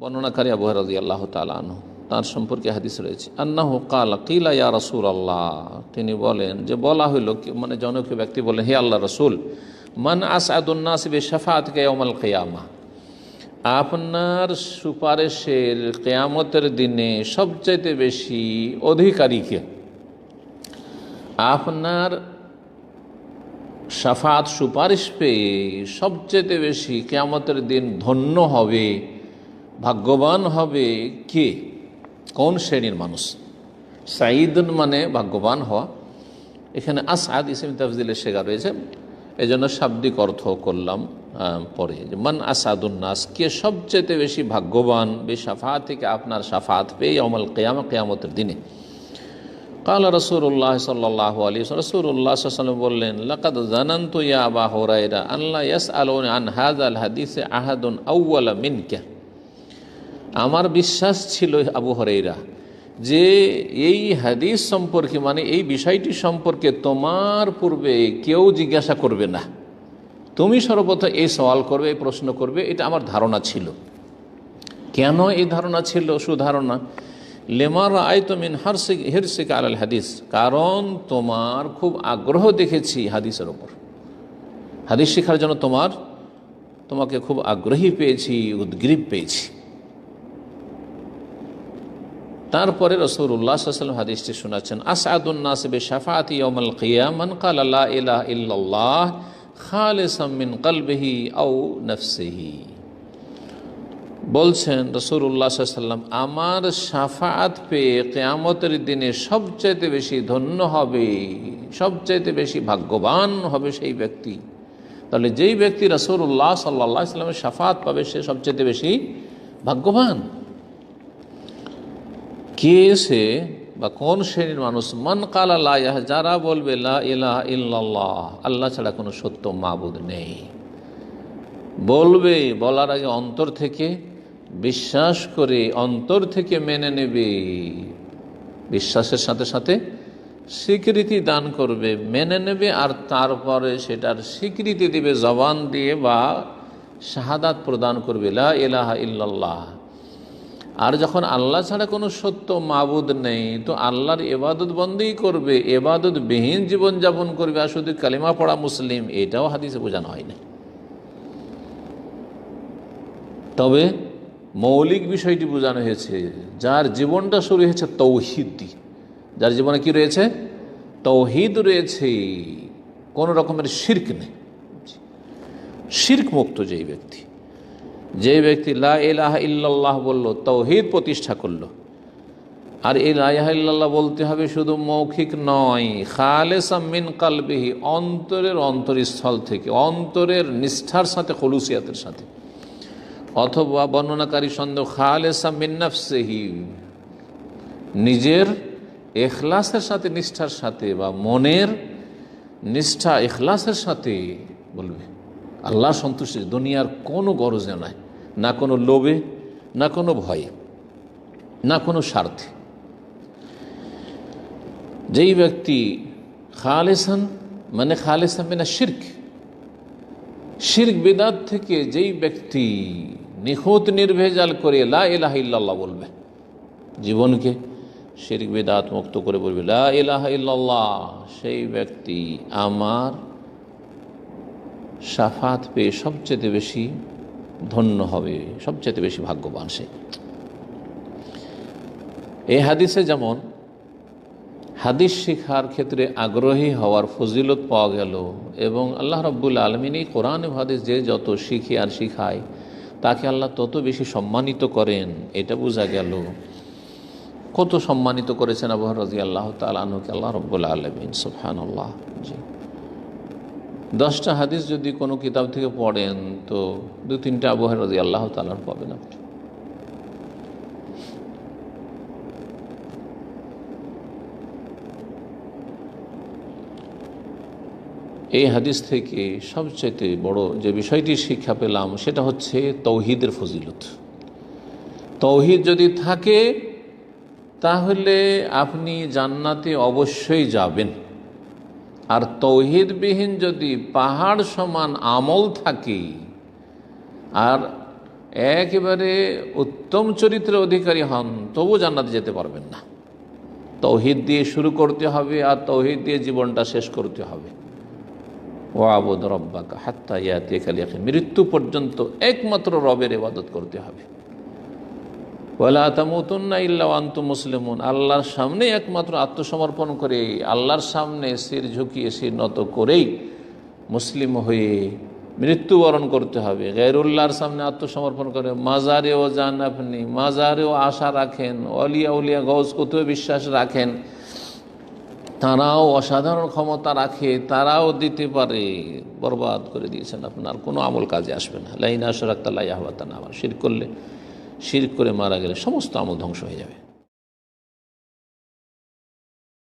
বর্ণনাকারী আবু রাজি আল্লাহ তালানহ তার সম্পর্কে হাদিস রয়েছে। আন্নাহ কাল, কিলা ইয়া রসুল আল্লাহ তিনি বলেন যে, বলা হইল মানে জনকীয় ব্যক্তি বলেন, হে আল্লাহ রসুল, মান আসাদুন্নাসিবে শাফাত কেয়মাল কেয়ামা। আপনার সুপারিশের কেয়ামতের দিনে সবচাইতে বেশি অধিকারীকে আপনার সাফাত সুপারিশ পেয়ে সবচেয়ে বেশি কেয়ামতের দিন ধন্য হবে, ভাগ্যবান হবে কে? কোন শ্রেণির মানুষ? সাঈদুন মানে ভাগ্যবান হওয়া। এখানে আসাদ ইসলাম তাফজিলের শেখা রয়েছে এই জন্য শাব্দিক অর্থ করলাম পরে। মান আসাদুন্নাস কে সবচেয়ে বেশি ভাগ্যবান, বে সাফাত থেকে আপনার সাফাত পেয়ে অমল কেয়ামা, কেয়ামতের দিনে। কাল রসুল্লাহ সাল্লাহ আলী রসুল্লাহ বললেন লাকাদ জানান্তু ইয়া আবা হরাইরা আল্লাহ ইয়াস আলোন আন হাজ আল হাদিসে আহাদুন আউ্লা মিনকা আমার বিশ্বাস ছিল আবু হরাইরা যে এই হাদিস সম্পর্কে মানে এই বিষয়টি সম্পর্কে তোমার পূর্বে কেউ জিজ্ঞাসা করবে না। তুমি সর্বপ্রথম এই সওয়াল করবে, এই প্রশ্ন করবে, এটা আমার ধারণা ছিল। কেন এই ধারণা ছিল? সুধারণা লেমার আয়তমিন হারসিক, হিরসিক আল হাদিস। কারণ তোমার খুব আগ্রহ দেখেছি হাদিসের ওপর হাদিস শেখার জন্য তোমার, তোমাকে খুব আগ্রহী পেয়েছি, উদ্গ্রীব পেয়েছি। তারপরে রসুল্লাহ সাল্লাম হাদিসটি শোনাচ্ছেন আসাদুন্নাস বে শাফাতি ইয়মল কিয়ামান কাল আল্লাহ ইলাহ ইল্লাল্লাহ খালেসাম মিন কলবিহি আউ নফসিহি। বলছেন রসুল্লাহ সাল্লাম আমার সাফাত পেয়ে কেয়ামতের দিনে সবচাইতে বেশি ধন্য হবে, সবচাইতে বেশি ভাগ্যবান হবে সেই ব্যক্তি। তাহলে যেই ব্যক্তি রসুল্লাহ সাল্লাহ সাল্লামের সাফাত পাবে, সে সবচাইতে বেশি ভাগ্যবান। কে সে বা কোন শ্রেণির মানুষ? মন কাল আল্লাহ যারা বলবে আল্লাহ ছাড়া কোনো সত্য মাবুদ নেই। বলবে বলার আগে অন্তর থেকে বিশ্বাস করে অন্তর থেকে মেনে নেবে। বিশ্বাসের সাথে সাথে স্বীকৃতি দান করবে, মেনে নেবে আর তারপরে সেটার স্বীকৃতি দিবে, জবান দিয়ে বা শাহাদাত প্রদান করবে, লা ইলাহা ইল্লাল্লাহ। আর যখন আল্লাহ ছাড়া কোনো সত্য মাবুদ নেই, তো আল্লাহর এবাদত বন্দেই করবে এবাদত বিহীন জীবনযাপন করবে। আর শুধু কালিমা পড়া মুসলিম, এটাও হাদিসে বোঝানো হয়নি। তবে মৌলিক বিষয়টি বোঝানো হয়েছে, যার জীবনটা শুরু হয়েছে তৌহিদ। দিয়ে যার জীবনে কি রয়েছে? তৌহিদ রয়েছে, কোনো রকমের শির্ক নেই। শির্ক মুক্ত যেই ব্যক্তি। যে ব্যক্তি লা ইলাহা ইল্লাল্লাহ বলল, তৌহিদ প্রতিষ্ঠা করল। আর এই লাইহা ইল্লাল্লাহ বলতে হবে শুধু মৌখিক নয় খালেসা মিন কালবিহি, অন্তরের অন্তরস্থল থেকে, অন্তরের নিষ্ঠার সাথে, খলুসিয়াতের সাথে। অথবা বর্ণনাকারী সন্দেহ, খালেসা মিন্নাফসেহি নিজের এখলাসের সাথে, নিষ্ঠার সাথে বা মনের নিষ্ঠা, এখলাসের সাথে বলবে। আল্লাহ সন্তুষ্টি দুনিয়ার কোনো গরজে নাই, না কোনো লোভে, না কোনো ভয়ে, না কোনো স্বার্থে। যেই ব্যক্তি খালেসান মানে খালেসান মানে শির্ক শির্ক বেদাত থেকে যেই ব্যক্তি নিখুঁত নির্ভেজাল করে লা ইলাহা ইল্লাল্লাহ বলবে, জীবনকে শির্ক বেদাত মুক্ত করে বলবে, লা ইলাহা ইল্লাল্লাহ, সেই ব্যক্তি আমার সাফাত পেয়ে সবচেয়ে বেশি ধন্য হবে, সবচেয়ে বেশি ভাগ্যবান সে। এই হাদিসে যেমন হাদিস শেখার ক্ষেত্রে আগ্রহী হওয়ার ফজিলত পাওয়া গেল এবং আল্লাহ রব্বুল আলমিনী কোরআন হাদিস যে যত শিখে আর শিখায়, তাকে আল্লাহ তত বেশি সম্মানিত করেন, এটা বোঝা গেল। কত সম্মানিত করেছেন আবহাওয়া রাজি আল্লাহ তালকে আল্লাহ রব্বুল আলমিন সুফহান আল্লাহ জি। দশটা হাদিস যদি কোনো কিতাব থেকে পড়েন, তো দু তিনটা আবহাওয়া রাজি আল্লাহ তালার পাবেন আপনি। এই হাদিস থেকে সবচেয়ে বড় যে বিষয়টি শিক্ষা পেলাম, সেটা হচ্ছে তৌহিদের ফজিলত। তৌহিদ যদি থাকে, তাহলে আপনি জান্নাতে অবশ্যই যাবেন। আর তৌহিদবিহীন যদি পাহাড় সমান আমল থাকে, আর একেবারে উত্তম চরিত্রের অধিকারী হন তবু জান্নাতে যেতে পারবেন না। তৌহিদ দিয়ে শুরু করতে হবে, আর তৌহিদ দিয়ে জীবনটা শেষ করতে হবে। ও আবদ রব্বাকা হাত্তা ইয়াতে মৃত্যু পর্যন্ত একমাত্র রবের ইবাদত করতে হবে। ওলা তামুতুন্না ইল্লা আন্তু মুসলিমুন। আল্লাহর সামনে একমাত্র আত্মসমর্পণ করে, আল্লাহর সামনে শির ঝুঁকিয়ে শির নত করেই মুসলিম হয়ে মৃত্যুবরণ করতে হবে। গैरुল্লাহর সামনে আত্মসমর্পণ করে, মাজারেও যান আপনি, মাজারেও আশা রাখেন, অলিয়া উলিয়া গৌজ কুতুবে বিশ্বাস রাখেন। তারাও অসাধারণ ক্ষমতা রাখে, তারাও দিতে পারে। বরবাদ করে দিয়েছেন আপনার, কোনো আমল কাজে আসবে না। লাইনা তা না আবার শির করলে, শির করে মারা গেলে সমস্ত আমল ধ্বংস হয়ে যাবে।